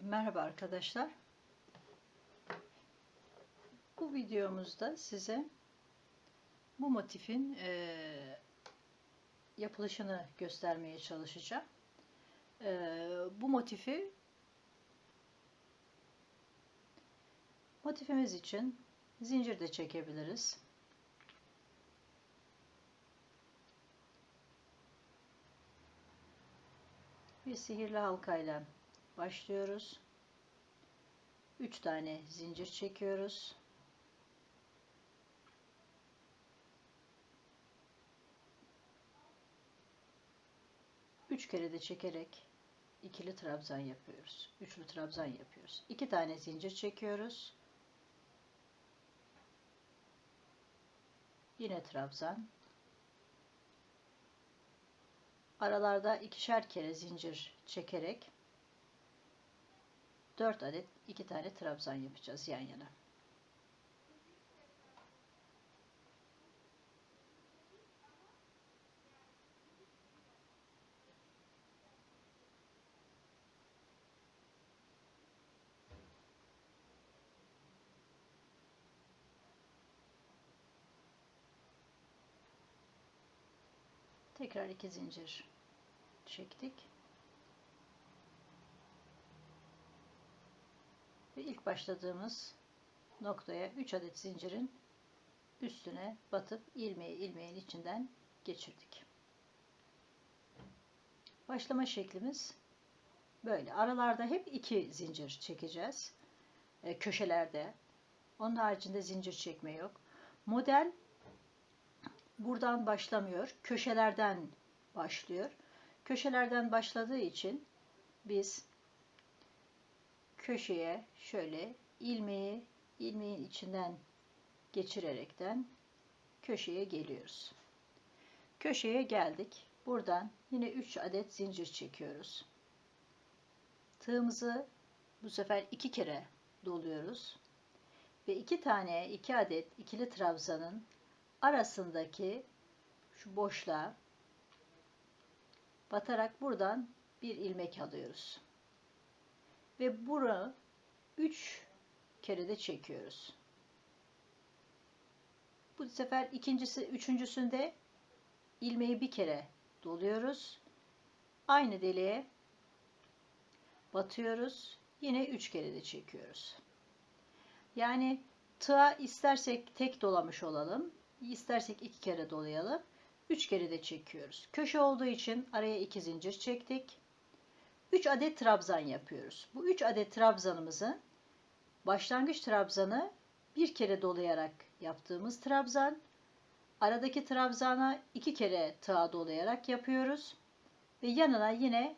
Merhaba arkadaşlar. Bu videomuzda size bu motifin eee, yapılışını göstermeye çalışacağım. Eee, bu motifi motifimiz için zincir de çekebiliriz. Bir sihirli halkayla başlıyoruz. 3 tane zincir çekiyoruz. Üç kere de çekerek ikili trabzan yapıyoruz. Üçlü trabzan yapıyoruz. İki tane zincir çekiyoruz. Yine trabzan. Aralarda ikişer kere zincir çekerek 4 adet 2 tane trabzan yapacağız yan yana. Tekrar iki zincir çektik. Ve ilk başladığımız noktaya 3 adet zincirin üstüne batıp ilmeği ilmeğin içinden geçirdik. Başlama şeklimiz böyle. Aralarda hep iki zincir çekeceğiz. E, köşelerde. Onun haricinde zincir çekme yok. Model buradan başlamıyor. Köşelerden başlıyor. Köşelerden başladığı için biz köşeye şöyle ilmeği ilmeğin içinden geçirerekten köşeye geliyoruz. Köşeye geldik. Buradan yine 3 adet zincir çekiyoruz. Tığımızı bu sefer iki kere doluyoruz. Ve iki tane iki adet ikili trabzanın arasındaki şu boşluğa batarak buradan bir ilmek alıyoruz ve bura 3 kere de çekiyoruz. Bu sefer ikincisi, üçüncüsünde ilmeği bir kere doluyoruz. Aynı deliğe batıyoruz. Yine 3 kere de çekiyoruz. Yani tığa istersek tek dolamış olalım. istersek iki kere dolayalım. 3 kere de çekiyoruz. Köşe olduğu için araya iki zincir çektik. 3 adet trabzan yapıyoruz. Bu 3 adet trabzanımızı başlangıç trabzanı bir kere dolayarak yaptığımız trabzan, aradaki trabzana iki kere tığa dolayarak yapıyoruz ve yanına yine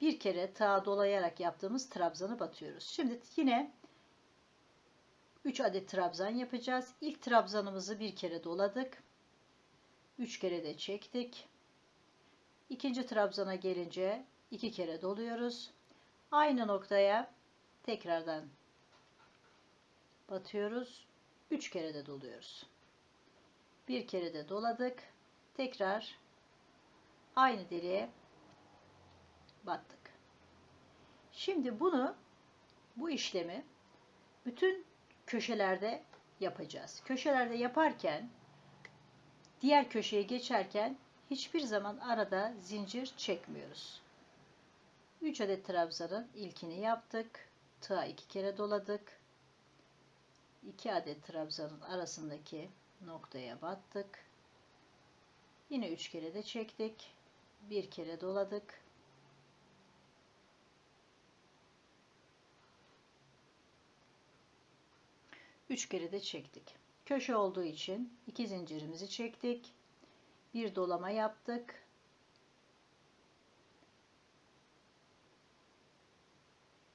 bir kere tığa dolayarak yaptığımız trabzanı batıyoruz. Şimdi yine 3 adet trabzan yapacağız. İlk trabzanımızı bir kere doladık. 3 kere de çektik. İkinci trabzana gelince iki kere doluyoruz. Aynı noktaya tekrardan batıyoruz. Üç kere de doluyoruz. Bir kere de doladık. Tekrar aynı deliğe battık. Şimdi bunu bu işlemi bütün köşelerde yapacağız. Köşelerde yaparken diğer köşeye geçerken hiçbir zaman arada zincir çekmiyoruz. 3 adet trabzanın ilkini yaptık. Tığa iki kere doladık. 2 adet trabzanın arasındaki noktaya battık. Yine 3 kere de çektik. Bir kere doladık. Üç kere de çektik. Köşe olduğu için iki zincirimizi çektik. Bir dolama yaptık.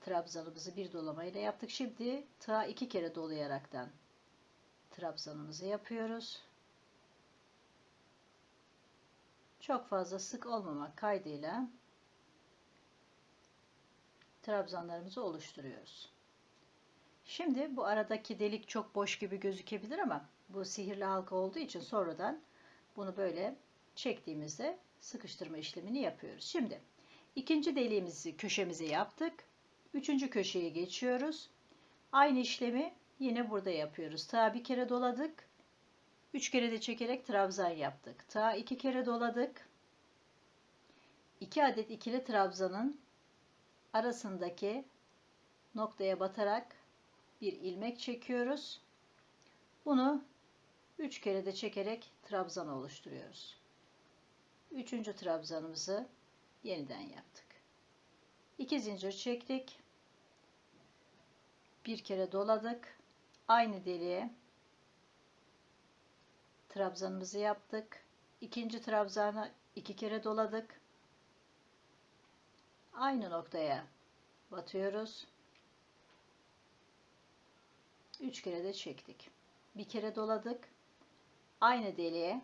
Trabzanımızı bir dolamayla yaptık. Şimdi tığa iki kere dolayaraktan trabzanımızı yapıyoruz. Çok fazla sık olmamak kaydıyla trabzanlarımızı oluşturuyoruz. Şimdi bu aradaki delik çok boş gibi gözükebilir ama bu sihirli halka olduğu için sonradan bunu böyle çektiğimizde sıkıştırma işlemini yapıyoruz. Şimdi ikinci deliğimizi köşemize yaptık. Üçüncü köşeye geçiyoruz. Aynı işlemi yine burada yapıyoruz. Tığa bir kere doladık. Üç kere de çekerek trabzan yaptık. Tığa iki kere doladık. 2 adet ikili trabzanın arasındaki noktaya batarak bir ilmek çekiyoruz. Bunu 3 kere de çekerek trabzan oluşturuyoruz. Üçüncü trabzanımızı yeniden yaptık. 2 zincir çektik. Bir kere doladık. Aynı deliğe trabzanımızı yaptık. İkinci trabzana iki kere doladık. Aynı noktaya batıyoruz. Üç kere de çektik. Bir kere doladık. Aynı deliğe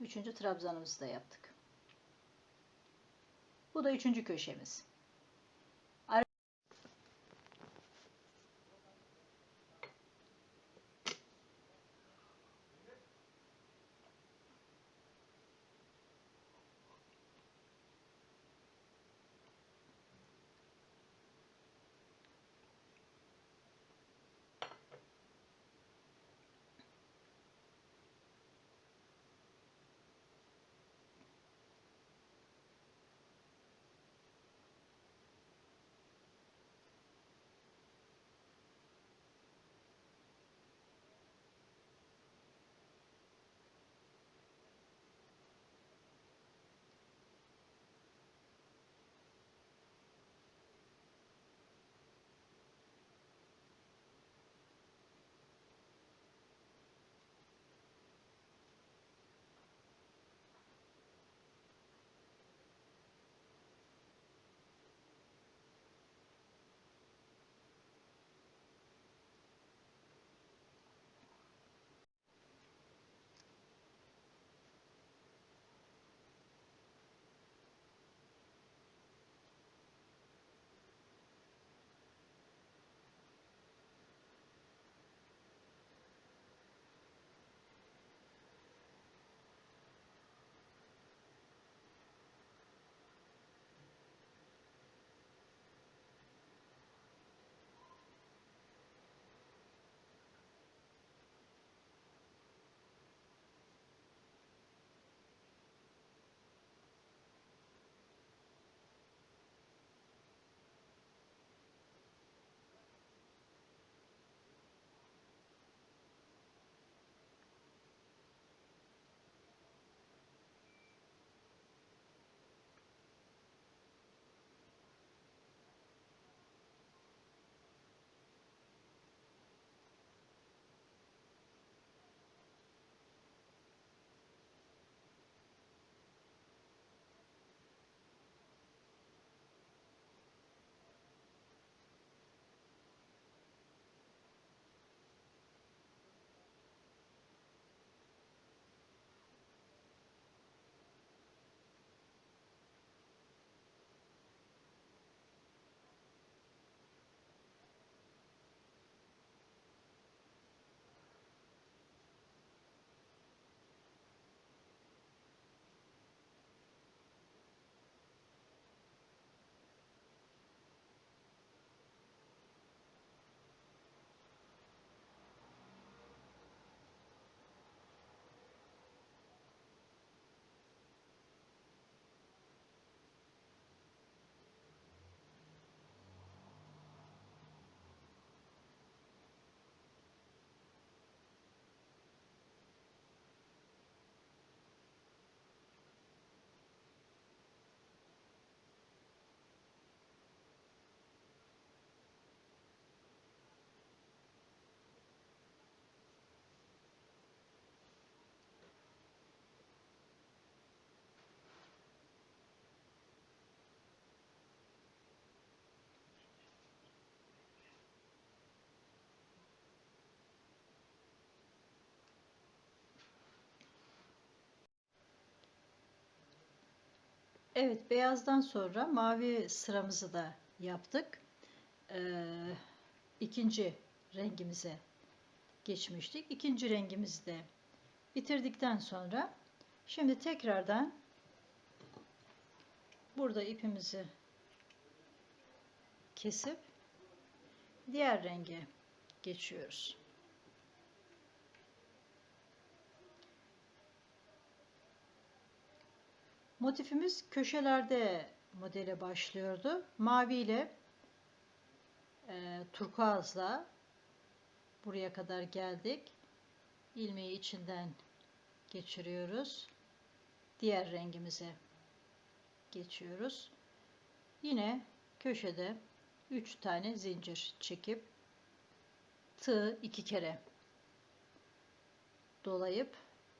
üçüncü trabzanımızı da yaptık. Bu da üçüncü köşemiz. Evet, beyazdan sonra mavi sıramızı da yaptık. Ee, ikinci rengimize geçmiştik. İkinci rengimizi de bitirdikten sonra şimdi tekrardan burada ipimizi kesip diğer renge geçiyoruz. Motifimiz köşelerde modele başlıyordu. Mavi ile e, turkuazla buraya kadar geldik. İlmeği içinden geçiriyoruz. Diğer rengimize geçiyoruz. Yine köşede 3 tane zincir çekip tığ iki kere dolayıp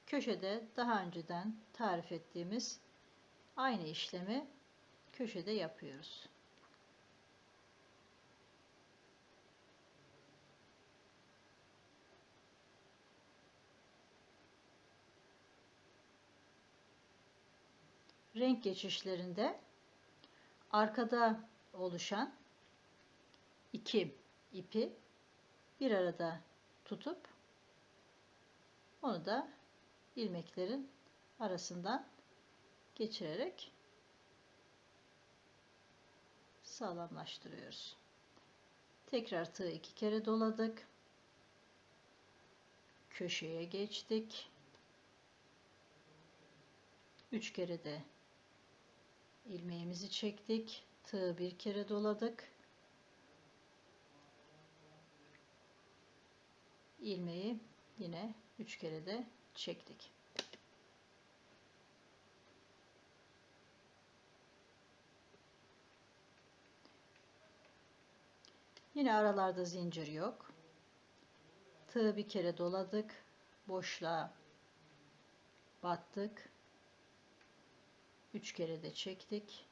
köşede daha önceden tarif ettiğimiz aynı işlemi köşede yapıyoruz. renk geçişlerinde arkada oluşan iki ipi bir arada tutup onu da ilmeklerin arasından geçirerek sağlamlaştırıyoruz. Tekrar tığı iki kere doladık. Köşeye geçtik. Üç kere de ilmeğimizi çektik. Tığı bir kere doladık. ilmeği yine üç kere de çektik. Yine aralarda zincir yok. Tığı bir kere doladık. Boşluğa battık. Üç kere de çektik.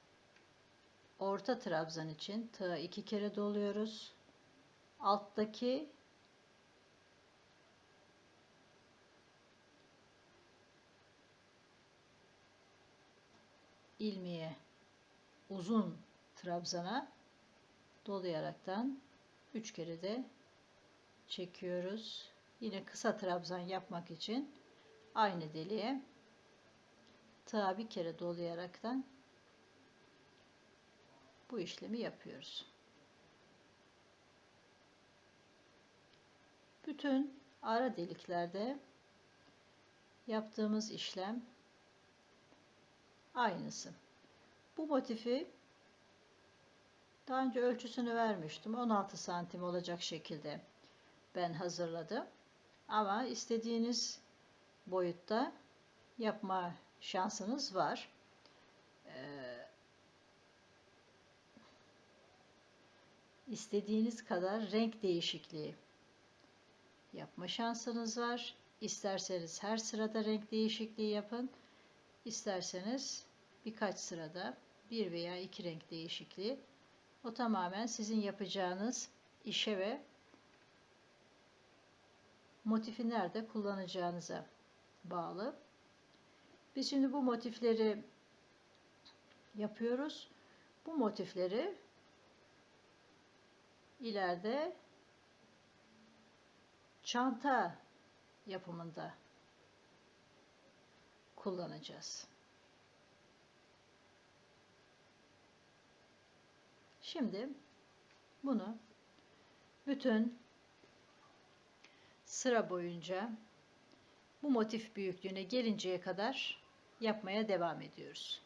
Orta trabzan için tığı iki kere doluyoruz. Alttaki ilmeğe uzun trabzana dolayaraktan 3 kere de çekiyoruz. Yine kısa trabzan yapmak için aynı deliğe tığa bir kere dolayaraktan bu işlemi yapıyoruz. Bütün ara deliklerde yaptığımız işlem aynısı. Bu motifi daha önce ölçüsünü vermiştim. 16 santim olacak şekilde ben hazırladım. Ama istediğiniz boyutta yapma şansınız var. Ee, istediğiniz kadar renk değişikliği yapma şansınız var. İsterseniz her sırada renk değişikliği yapın. İsterseniz birkaç sırada bir veya iki renk değişikliği o tamamen sizin yapacağınız işe ve motifi nerede kullanacağınıza bağlı. Biz şimdi bu motifleri yapıyoruz. Bu motifleri ileride çanta yapımında kullanacağız. Şimdi bunu bütün sıra boyunca bu motif büyüklüğüne gelinceye kadar yapmaya devam ediyoruz.